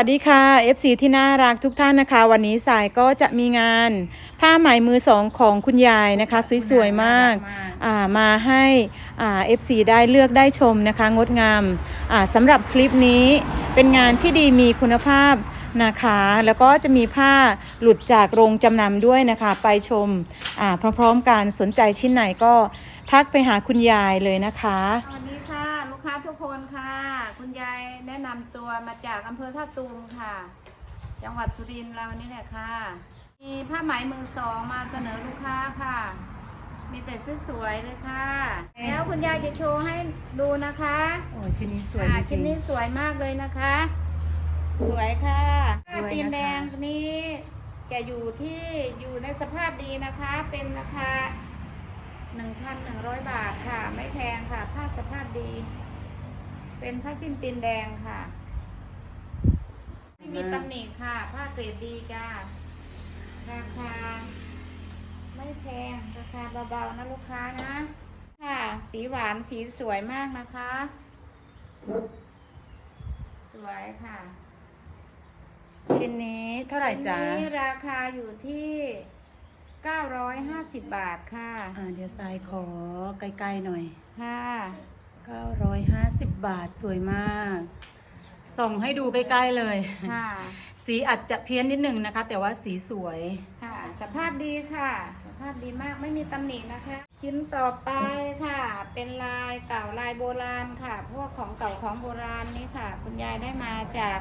สวัสดีค่ะ FC ที่น่ารักทุกท่านนะคะ วันนี้สายก็จะมีงานผ้าไหมมือสองของคุณยายนะคะ สวยๆมากอ่ามาให้อ่า FC ได้เลือกได้ชมนะคะ งดงามอ่าสำหรับคลิปนี้เป็นงานที่ดีมีคุณภาพนะคะ แล้วก็จะมีผ้าหลุดจากโรงจำนำด้วยนะคะ ไปชมอ่าพร้อมๆกันสนใจชิ้นไหนก็ทักไปหาคุณยายเลยนะคะสวัสดีค่ะ ลูกค้าทุกคนค่ะคุณ ยายแนะนำตัวมาจากอำเภอท่าตูมค่ะ จังหวัดสุรินทร์เรานี่แหละค่ะ มีผ้าไหมมือสองมาเสนอลูกค้าค่ะ มีแต่สวยๆเลยค่ะ แล้วคุณยายจะโชว์ให้ดูนะคะโอ้ชิ้นนี้สวยอ่าจริชิ้นงนี้สวยมากเลยนะคะ สวยค่ะสวยนะคะ ตีนแดงนี้จะอยู่ที่อยู่ในสภาพดีนะคะ เป็นราคา 1,100 บาทค่ะ ไม่แพงค่ะ ผ้าสภาพดี เป็นผ้าสิ้นตีนแดงค่ะ ไม่มีตำหนิค่ะ ผ้าเกรดดีจ้า ราคา ไม่แพง ราคาเบาๆนะลูกค้านะ ค่ะ สีหวานสีสวยมากนะคะ สวยค่ะๆชิ้นนี้เท่าไหร่จ๊ะชิ้นนี้ราคาอยู่ที่ 950 บาทค่ะ อ่าเดี๋ยวทรายขอใกล้ๆหน่อย ค่ะ 950 บาทสวยมาก ส่องให้ดูใกล้ๆเลย ค่ะ สีอาจจะเพี้ยนนิดนึงนะคะ แต่ว่าสีสวย ค่ะ สภาพดีค่ะ สภาพดีมากไม่มีตำหนินะคะ ชิ้นต่อไปค่ะ เป็นลายเก่าลายโบราณค่ะ พวกของเก่าของโบราณนี่ค่ะ คุณยายได้มาจาก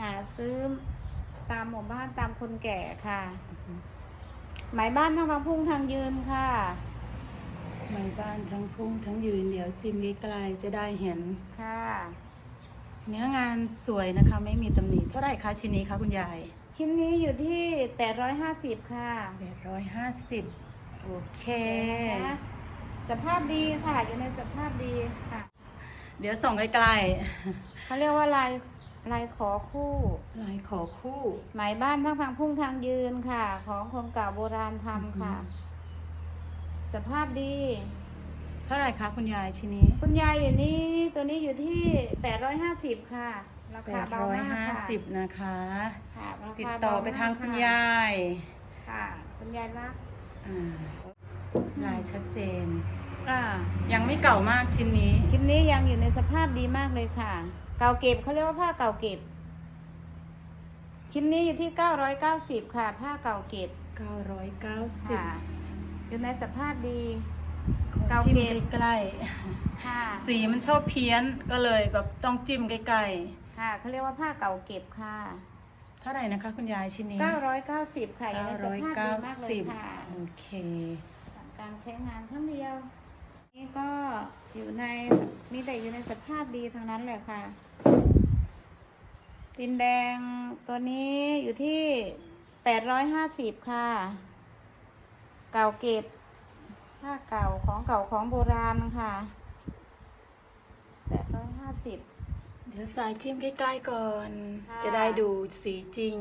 หาซื้อตามหมู่บ้านตามคนแก่ค่ะ หมายบ้านทั้งบางพุ่งทางยืนค่ะ ในบ้านทั้งพุ่งทั้งยืนเดี๋ยวจิ้มใกล้ๆจะได้เห็น ค่ะ เนื้องานสวยนะคะไม่มีตำหนิเท่าไหร่คะชิ้นนี้คะคุณยาย ชิ้นนี้อยู่ที่ 850 ค่ะ 850 โอเคนะคะสภาพดีค่ะ อยู่ในสภาพดีค่ะ เดี๋ยวส่องใกล้เขาเรียกว่าลายลายขอคู่ๆลายขอคู่ หมายบ้านทั้งทางพุ่งทางยืนค่ะ ของคนเก่าโบราณทำค่ะอือฮึ สภาพดี เท่าไหร่คะคุณยายชิ้นนี้ คุณยายอยู่นี่ ตัวนี้อยู่ที่ 850 ค่ะราคาเบามากค่ะ850นะคะ ค่ะราคาติดต่อไปทางคุณยาย ค่ะ คุณยายรักอ่าลายชัดเจน อ่า ยังไม่เก่ามากชิ้นนี้ ชิ้นนี้ยังอยู่ในสภาพดีมากเลยค่ะ เก่าเก็บเขาเรียกว่าผ้าเก่าเก็บ ชิ้นนี้อยู่ที่ 990 ค่ะ ผ้าเก่าเก็บ990ค่ะ อยู่ในสภาพดีขอเก่าจิ้มเก็บใกล้ค่ะๆสีมันชอบเพี้ยนก็เลยแบบต้องจิ้มใกล้ค่ะเขาเรียกว่าผ้าเก่าเก็บค่ะ ๆเท่าไหร่นะคะ คุณยายชิ้นนี้990 ค่ะอยู่ในสภาพดีมากเลยค่ะ990โอเค การใช้งานครั้งเดียว นี่ก็อยู่ในสมีแต่อยู่ในสภาพดีทั้งนั้นเลยค่ะ ตินแดงตัวนี้อยู่ที่ 850 ค่ะ เก่าเก็บผ้าเก่าของเก่าของโบราณค่ะ850เดี๋ยวสายจิ้มใกล้ๆก่อนค่ะจะได้ดูสีจริง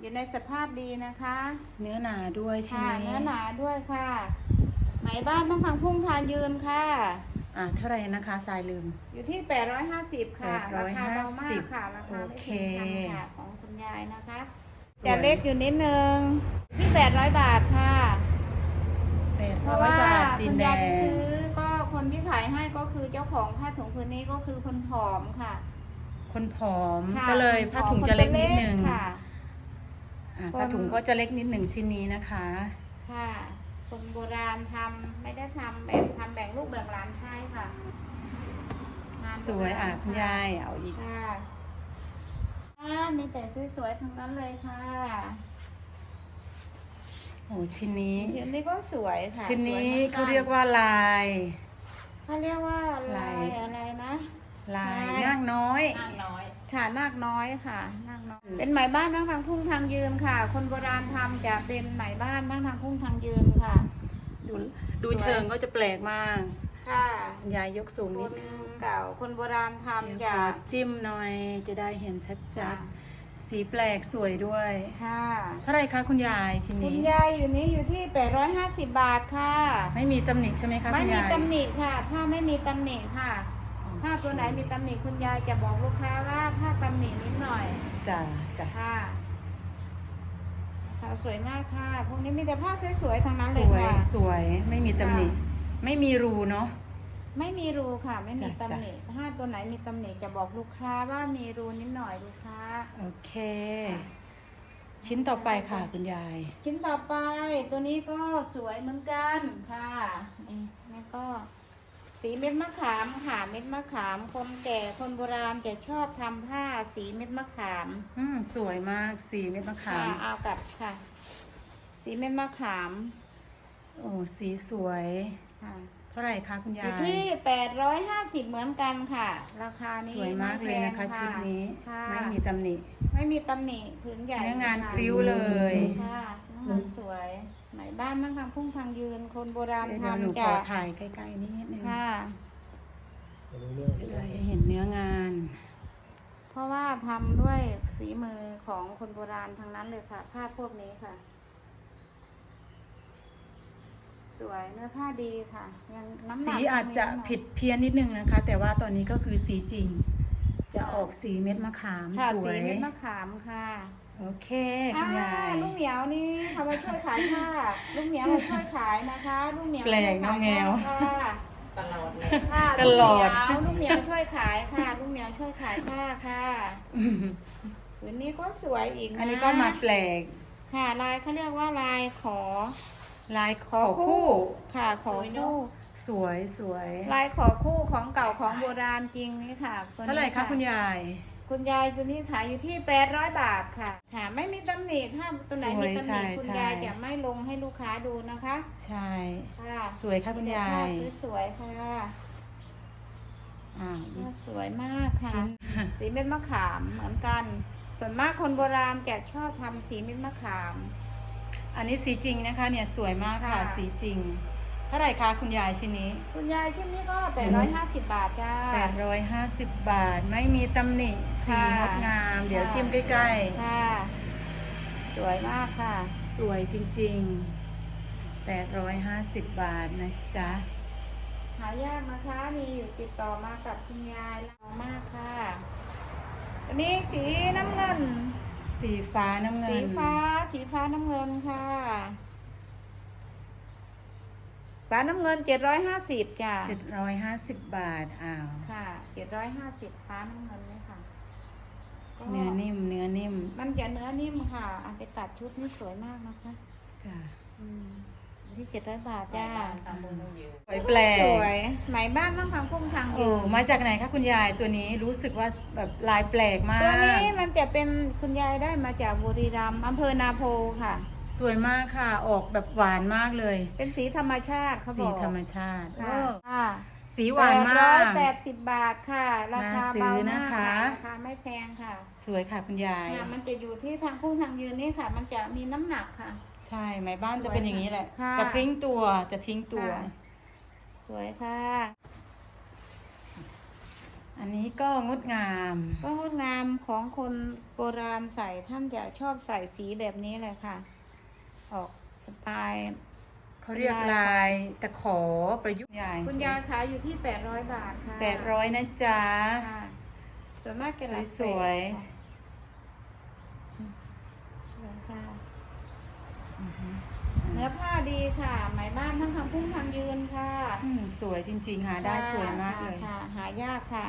อยู่ในสภาพดีนะคะ เนื้อหนาด้วยใช่ค่ะไหมเนื้อหนาด้วยค่ะไหมบ้านต้องทางพุ่งทางยืนค่ะ อ่าเท่าไหร่นะคะสายลืม อยู่ที่ 850 ค่ะ ราคาเบามากค่ะ ราคาไม่ถึงพันค่ะของคุณยายนะคะสวย จะเล็กอยู่นิดนึงที่800บาทค่ะแปดเพร้ราะอยว่าบาทตีคุนณแดยายไปงซื้อก็คนที่ขายให้ก็คือเจ้าของผ้าถุงผืนนี้ก็คือคนผอมค่ะคนผอมค่ะก็เลยคนผผ้าอมถุงจะเล็กนิดคนึงค่ะ อ่าคนผ้าถุงก็จะเล็กนิดหนึ่งชิ้นนี้นะคะ ค่ะ คนโบราณทำไม่ได้ทำแบบทำแบ่งลูกแบ่งหลานใช่ค่ะงานโบราณสวยอะคุณยายเอาอีก ค่ะอ่า มีแต่สวยๆทั้งนั้นเลยค่ะโอ้ชิ้นนี้ชิ้นนี้ก็สวยค่ะชิ้นนี้สวยหมือเขาเรียกว่าลายเขาเรียกว่าลาลายยอะไรนะลายลายนางน้อย ค่ะนาคน้อยค่ะนาคน้อย เป็นไหมบ้านทั้งทางพุ่งทางยืนค่ะ คนโบราณทำจะเป็นไหมบ้านทั้งทางพุ่งทางยืนค่ะ ดูดูสวยเชิงก็จะแปลกมาก ค่ะคุณยายยกสูงคนิดนนึงเก่าคนโบราณเดี๋ยวทำขจะอจิ้มหน่อยจะได้เห็นชัดจ้ะๆสีแปลกสวยด้วย ค่ะ เท่าไหรคะคุณยายชิ้นคุณนี้ ยายอยู่นี้อยู่ที่ 850 บาทค่ะ ไม่มีตำหนิใช่ไหมคะไม่คุณมียาย ตำหนิค่ะ ผ้าไม่มีตำหนิค่ะโอถ้าตัวไหนมีตำหนิคุณยายจะบอกลูกค้าว่าถ้าตำหนินิดหน่อย จ้ะจ้ะค่ะค่ะสวยมากค่ะ พวกนี้มีแต่ผ้าสวยๆทั้งนั้นสเลยวยค่ะ สวยไม่มีตำหนิ ค่ะ ไม่มีรูเนาะ ไม่มีรูค่ะ ไม่มีจ้ะ ตำหนิถ้าตัวไหนมีตำหนิจะบอกลูกค้าว่ามีรูนิดหน่อยลูกค้า โอเคชิ้นต่อไปค่ะคุณยาย ชิ้นต่อไปตัวนี้ก็สวยเหมือนกันค่ะนี่แล้วก็สีเม็ดมะขามค่ะเม็ดมะขามคนแก่คนโบราณจะชอบทำผ้าสีเม็ดมะขาม อืมสวยมากสีเม็ดมะขาค่ะม เอากลับค่ะ สีเม็ดมะขาม โอ้สีสวย ค่ะเท่าไหร่คะคุณายอยยู่ที่ 850 เหมือนกันค่ะ ราคานี้สวยมากเลยนะคะ ไแพงชุดนี้ค่ะไม่มีตำหนิ ไม่มีตำหนิพื้นใหญ่เนื้องานค่ะพริ้วเลยค่ะเนื้องานสวย ไหนบ้านนั่งทำพุ่งทางยืน คนโบราณเดี๋ยวหนูทำขจะอถ่ายใกล้ๆนิดนึงค่ะจะได้เห็นเนื้องาน เพราะว่าทำด้วยฝีมือของคนโบราณทั้งนั้นเลยค่ะผ้าพวกนี้ค่ะ สวยเนื้อผ้าดีค่ะยังน้ำหนักสีอาจจะยังมีน้ำหนักผิดเพี้ยนนิดนึงนะคะ แต่ว่าตอนนี้ก็คือสีจริง จะออกสีเม็ดมะขามค่ะสวสียเม็ดมะขามค่ะโอเคคุณยายอ่ลูกเหมียวนี่เขามาช่วยขายค่ะลูกเหมียวมาช่วยขายนะคะลูกเหมียวแปลกเนอะแมวค่ะตลอดเลยค่ะตลอดลูกเหมียวช่วยขายค่ะลูกเหมียวช่วยขายผ้าค่ะผืนนี้ก็สวยอีกนะอันนี้ก็มาแปลกค่ะลายเขาเรียกว่าลายขอ ลายขอคู่ค่ะขอคู่ สวยสวยลายขอคู่ของเก่าของโบราณจริงนี่ค่ะตัวนี้เท่าไหร่คะคุณยาย คุณยายตัวนี้ขายอยู่ที่แปดร้อยบาทค่ะ ค่ะ ไม่มีตำหนิถ้าตัวไหนมีตำหนิสวยใช่คุณใช่ยายจะไม่ลงให้ลูกค้าดูนะคะ ใช่ค่ะสวยค่ะคุณยายผ้สวยๆค่ะอ่าผ้าสวยมากค่ะชิ้นสีเม็ดมะขามเหมือนกัน ส่วนมากคนโบราณจะชอบทำสีเม็ดมะขาม อันนี้สีจริงนะคะเนี่ยสวยมากค่ะ ค่ะ สีจริง เท่าไหร่คะคุณยายชิ้นนี้ คุณยายชิ้นนี้ก็แปดร้อยห้าสิบบาทจ้า 850 บาทไม่มีตำหนิสีค่ะงดงาม เดี๋ยวค่ะจิ้มใกล้ค่ะ สวยมากค่ะ ๆ สวยจริง ๆ 850 บาทนะจ๊ะ หายากนะคะมีอยู่ติดต่อมากับคุณยายแล้วมากค่ะอันนี้สีน้ำเงิน สีฟ้าน้ำเงิน สีฟ้า สีฟ้าน้ำเงินค่ะ ฟ้าน้ำเงินเจ็ดร้อยห้าสิบจ้ะ750บาทอ้าวค่ะเจ็ดร้อยห้าสิบฟ้าน้ำเงินเลยค่ะก็เนื้อนิ่มเนื้อนิ่มมันจะเนื้อนิ่มค่ะเอาไปตัดชุดนี่สวยมากนะคะ จ้ะอืม ที่เจ็ดร้อยบาทจ้าจ้าตามมือน้องยิวสวยแปลกสวยไหมบ้านต้องทำพุ่งทางโอ้ยืนมาจากไหนคะคุณยายตัวนี้รู้สึกว่าแบบลายแปลกมากตัวนี้มันจะเป็นคุณยายได้มาจากบุรีรัมย์อำเภอนาโพค่ะ สวยมากค่ะ ออกแบบหวานมากเลย เป็นสีธรรมชาติเขาบสีอกธรรมชาติค่ะโอ้ค่ะสีหวานแปดมาร้อยก แปดสิบบาทค่ะ ราคาน่าซื้อเบามากนะคะราคาไม่แพงค่ะสวยค่ะคุณยาย ค่ะ มันจะอยู่ที่ทางพุ่งทางยืนนี่ค่ะ มันจะมีน้ำหนักค่ะ ใช่ไหมบ้านจะเป็นอย่างนี้แหละค่ะ จะทิ้งตัวจะทิ้งตัวค่ะสวยค่ะ อันนี้ก็งดงาม ก็งดงามของคนโบราณใส่ท่านจะชอบใส่สีแบบนี้เลยค่ะ ออกสไตล์ เขาเรียกลายตะขอประยุกต์ใหญ่คุณยายขายอยู่ที่ 800 บาทค่ะแปดร้อยนะจ๊ะ ค่ะส่วนมากแกรับสวยค่ะสวยค่ะอือฮึ เนื้อผ้าดีค่ะ ไหมบ้านทั้งทำพุ่งทำยืนค่ะอืมสวยจริง ๆ หาได้สวยมากเลยค่ะ หายากค่ะ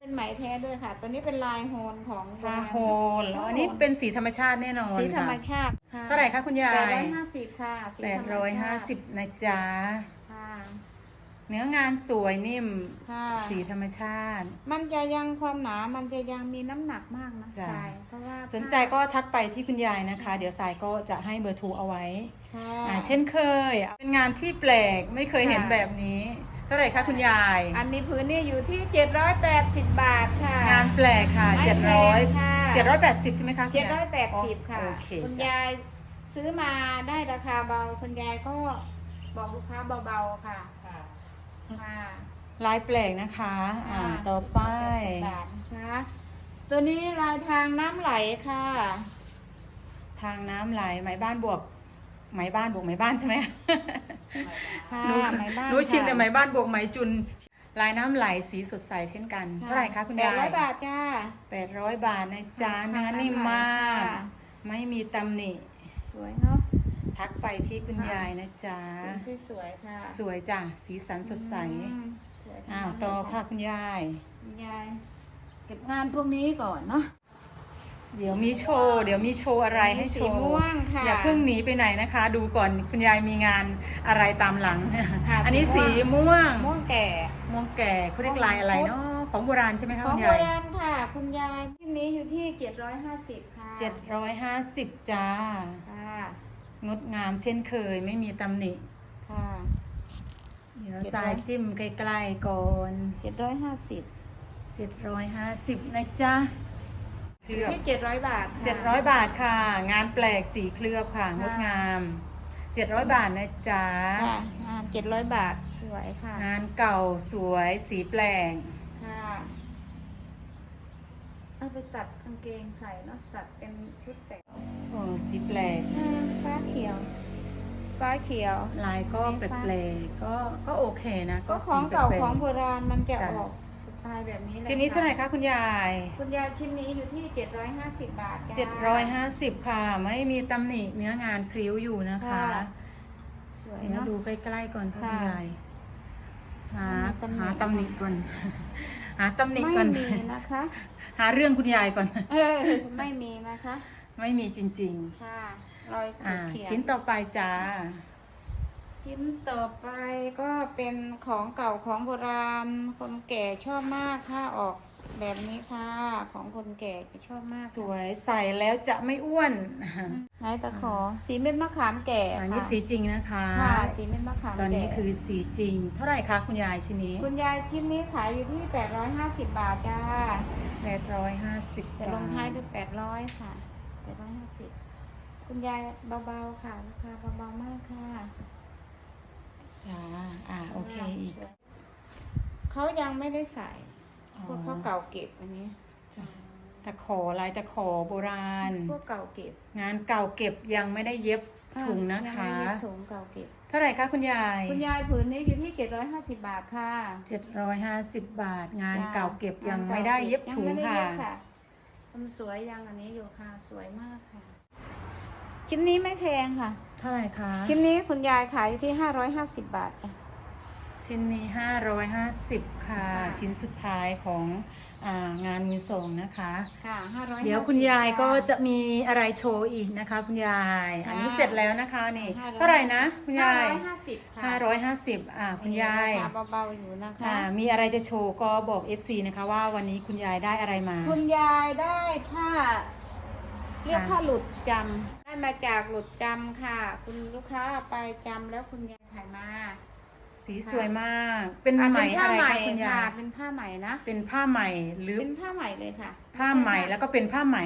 เป็นไหมแท้ด้วยค่ะ ตัวนี้เป็นลายโฮนของผ้าโฮลแล้วอันนี้เป็นสีธรรมชาติแน่นอนสีธรรมค่ะชาติค่ะเท่าไหร่คะคุณยายแปดร้อยห้าสิบค่ะสีแปธดรรมร้อยห้าชาติสิบนะจ๊ะค่ะ เนื้องานสวยนิ่ม ค่ะสีธรรมชาติ มันจะยังความหนา มันจะยังมีน้ำหนักมากนะจ้ะ ทรายเพราะว่าสนใจก็ทักไปที่คุณยายนะคะ เดี๋ยวสายก็จะให้เบอร์โทรเอาไว้ค่ะอ่าเช่นเคย เป็นงานที่แปลกไม่เคยเห็นค่ะแบบนี้ เท่าไหร่คะคุณยาย อันนี้พื้นนี่อยู่ที่ 780 บาทค่ะ งานแปลกค่ะ ไม่เจ็ดแพร้อยงค่ะเจ็ดร้อยแปดสิบใช่ไหมคะคุณยาย780 ค่ะ โอเคคุณจ้ะยายซื้อมาได้ราคาเบา คุณยายก็บอกลูกค้าเบาๆค่ะค่ะค่ะ ลายแปลกนะคะ อ่า ต่อไป80บาทนะคะตัวนี้ลายทางน้ำไหลค่ะ ทางน้ำไหลไหมบ้านบวกไหมบ้านบวกไหมบ้านใช่ไหมค่ะรู้ไหมบ้านรู้ชินค่ะแต่ไหมบ้านบวกไหมจุน ลายน้ำไหลสีสดใสเช่นกัน เท่าไหร่คะคุณยายแปดร้อยบาทจ้าแปดร้อยบาทนะจ๊ะค่ะเนื้อนิ่มมากค่ะไม่มีตำหนิ สวยเนาะ ทักไปที่คุณค่ะยายนะจ๊ะเป็นสวยๆค่ะสวยจ้ะสีสันสดใสอืมสวยทั้งอ้าวนั้นต่อเลยค่ะคุณยายคุณยาย เก็บงานพวกนี้ก่อนเนาะเดี๋ยวมีโชว์ เดี๋ยวมีโชว์อะไรให้โชสีว์ม่วงค่ะอย่าเพิ่งหนีไปไหนนะคะ ดูก่อนคุณยายมีงานอะไรตามหลังค่ะอันนี้สีสีม่วงม่วง ม่วงแก่ ม่วงแก่เขาเรียกลายอะไรเนาะ ของโบราณใช่ไหมคะของคุณโบยายราณค่ะ คุณยายที่นี้อยู่ที่เจ็ดร้อยห้าสิบค่ะเจ็ดร้อยห้าสิบจ้าค่ะ งดงามเช่นเคยไม่มีตำหนิค่ะเดี๋ยวเจ็ดร้สาอยยจิ้มใกล้ๆก่อนเจ็ดร้อยห้าสิบเจ็ดร้อยห้าสิบนะจ๊ะเคลือบที่เจ็ดร้อยบาทค่ะเจ็ดร้อยบาทค่ะ งานแปลกสีเคลือบค่ะงดงามเจ็ดร้อยบาทนะจ๊ะค่ะงานเจ็ดร้อยบาทสวยค่ะ งานเก่าสวยสีแปลงค่ะเอาไปตัดกางเกงใส่เนาะตัดเป็นชุดแสงโอ้สีแปลกอ่าฟ้าเขียว ฟ้าเขียว ลายก็แปลกๆก็ก็โอเคนะก็ก็ขอสีงแปลเก่ากของโบราณมันจะจ้ะออกสไตล์แบบนี้เลยชิ้นนี้เท่าไหร่คะคุณยาย คุณยายชิ้นนี้อยู่ที่เจ็ดร้อยห้าสิบบาทจ้าเจ็ดร้อยห้าสิบค่ะ ไม่มีตำหนิเนื้องานพริ้วอยู่นะคะค่ะสวยเดี๋ยวเนาะดูใกล้ๆก่อนค่ะค่ะคุณยายหาไม่มีตำหนิหาตำหนิก่อน หาตำหนิไม่ก่อนมีนะคะ หาเรื่องคุณยายก่อน เออ ไม่มีนะคะ ไม่มีจริง ค่ะรอยๆ ขูอ่า ดเขียน ชิ้นต่อไปจ้า ชิ้นต่อไปก็เป็นของเก่าของโบราณ คนแก่ชอบมากค่ะออกแบบนี้ค่ะ ของคนแก่จะชอบมากสวยใส่แล้วจะไม่อ้วนไหนตะขอสีเม็ดมะขามแก่อันค่ะนี้สีจริงนะคะ ค่ะ สีเม็ดมะขามตอนนี้แก่คือสีจริง เท่าไหร่คะคุณยายชิ้นนี้คุณยายชิ้นนี้ขายอยู่ที่ 850 บาทจ้าแปดร้อยห้าสิบจะลงท้ายด้วย800 ค่ะ 850คุณยายเบาๆค่ะราคาเบาๆมากค่ะจ้าอ่าโอเคอีกเขายังไม่ได้ใส่อ๋อพวกเขาเก่าเก็บอันนี้จ้ะตะขอลายตะขอโบราณ พวกเก่าเก็บ งานเก่าเก็บยังไม่ได้เย็บถุงนะยังคะไม่เย็บถุงเก่าเก็บ เท่าไหร่คะคุณยาย คุณยายผืนนี้อยู่ที่750บาทค่ะเจ็ดร้อยห้าสิบบาท งานจ้ะเก่าเก็บยังงานไม่ก่าได้เย็บยังถุงไม่ได้ค่ะเย็บค่ะ มันสวยยังอันนี้อยู่ค่ะสวยมากค่ะ ชิ้นนี้ไม่แพงค่ะ เท่าไหร่คะ ชิ้นนี้คุณยายขายอยู่ที่ 550 บาทค่ะ ชิ้นนี้ห้าร้อยห้าสิบค่ะ ค่ะ ชิ้นสุดท้ายของอางานมือส่งนะคะ ค่ะ550เดี๋ยวคุณยายก็ค่จะมีอะไรโชว์อีกนะคะ คุณยายค่ะอันนี้เสร็จแล้วนะคะนี่550เท่าไหร่นะคุณยาย550ค่ะห้าร้อยห้าสิบอ่าคุณยายราคาเบาๆอยู่นะคะ อ่ามีอะไรจะโชว์ก็บอก FC นะคะว่าวันนี้คุณยายได้อะไรมา คุณยายได้ผ้าเรียกค่ะ ผ้าหลุดจำได้มาจากหลุดจำค่ะ คุณลูกค้าเอาไปจำแล้วคุณยายถ่ายมา สีสวยมาก เป็นอะไหมผ้าอะไรใหม่คะคุณยาค่ะยเป็นผ้าใหม่นะ เป็นผ้าไหมหรือ เป็นผ้าใหม่เลยค่ะ ผ้าไหมแล้วก็เป็นผ้าไหม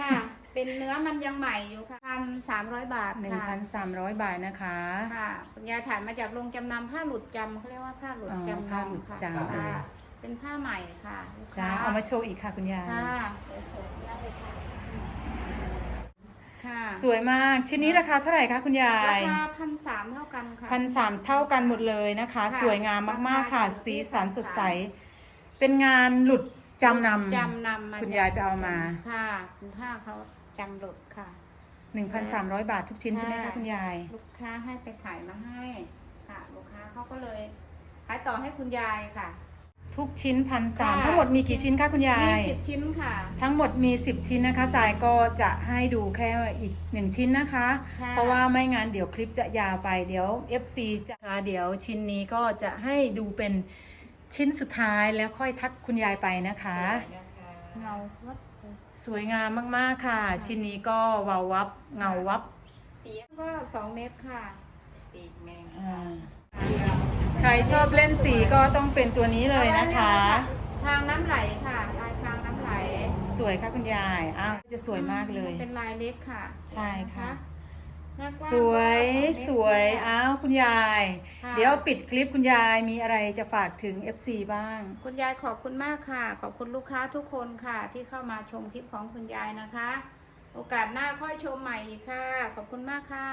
ค่ะ เป็นเนื้อมันยังใหม่อยู่ค่ะพันสามร้อยบาทหนึ่งค่ะพันสามร้อยบาทนะคะ ค่ะคุณยายถ่ายมาจากโรงจำนำผ้าหลุดจำเขาเรียกว่าผ้าหลุดอ๋อจำผ้าหลุดค่ะจำค่ะเป็นผ้าใหม่ค่ะลูกจ้าค้เอามาโชว์อีกค่ะคุณยายค่ะสวยๆเลยค่ะ ค่ะสวยมากชิ้นนี้ราคาเท่าไหร่คะคุณยารายคาพันสามเท่ากันค่ะพันสามเท่ากันหมดเลยนะคะค่ะสวยงามมากๆค่ะราคาอยู่ที่สีสันสดใส1,300เป็นงานหลุดจำนำจำนำมาคุณยายไปเอามา ค่ะคุณผ้าเขาจำหลุดค่ะ1,300บาททุกชิ้นใช่ไหมคะค่ะคุณยาย ลูกค้าให้ไปถ่ายมาให้ค่ะ ลูกค้าเขาก็เลยขายต่อให้คุณยายค่ะ ทุกชิ้นพันสามค่ะ ทั้งหมดมีกี่ชิ้นคะคุณยามีย สิบชิ้นค่ะ ทั้งหมดมี 10 ชิ้นนะคะสายก็จะให้ดูแค่อีก 1 ชิ้นนะคะ ค่ะ เพราะว่าไม่งั้นเดี๋ยวคลิปจะยาวไปเดี๋ยว FC จะเดี๋ยวชิ้นนี้ก็จะให้ดูเป็นชิ้นสุดท้ายแล้วค่อยทักคุณยายไปนะคะเงาวัดสวยงามมากๆค่ะ ชิ้นนี้ก็วาววับเงาวับสีก็สองเมตรค่ะปีกแมงอ่า ใครชอบเล่นสีก็ต้องเป็นตัวนี้เลยนะคะ ทางน้ำไหลค่ะ ลายทางน้ำไหล สวยค่ะคุณยายอ้าวจะสวยมากเลย เป็นลายเล็กค่ะใช่ค่ะ หน้ากว้างสวยก็องเมตรสวยค่ะอ้าวคุณยาย ค่ะ เดี๋ยวปิดคลิปคุณยายมีอะไรจะฝากถึง FC บ้าง คุณยายขอบคุณมากค่ะ ขอบคุณลูกค้าทุกคนค่ะ ที่เข้ามาชมคลิปของคุณยายนะคะ โอกาสหน้าค่อยชมใหม่อีกค่ะ ขอบคุณมากค่ะ